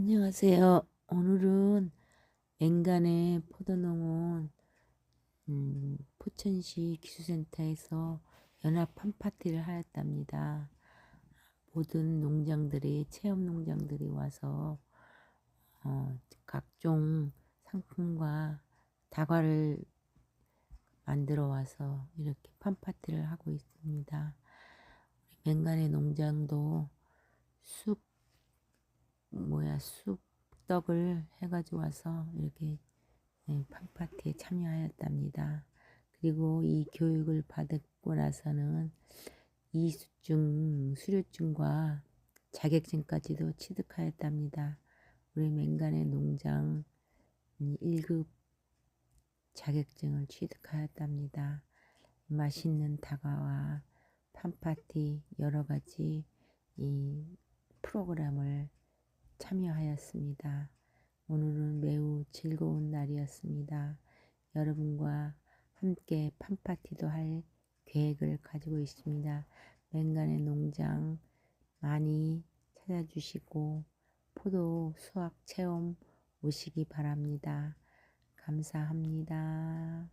안녕하세요. 오늘은 맹간의 포도농원 음, 포천시 기술센터에서 연합 팜파티를 하였답니다. 모든 농장들이 체험 농장들이 와서 어, 각종 상품과 다과를 만들어 와서 이렇게 팜파티를 하고 있습니다. 맹간의 농장도 쑥 뭐야 쑥떡을 해가지고 와서 이렇게 네, 팜파티에 참여하였답니다. 그리고 이 교육을 받고 나서는 이수증, 수료증과 자격증까지도 취득하였답니다. 우리 맹간의 농장 1급 자격증을 취득하였답니다. 맛있는 다과와 팜파티 여러 가지 이 프로그램을 참여하였습니다. 오늘은 매우 즐거운 날이었습니다. 여러분과 함께 팜파티도 할 계획을 가지고 있습니다. 맹간의 농장 많이 찾아주시고 포도 수확 체험 오시기 바랍니다. 감사합니다.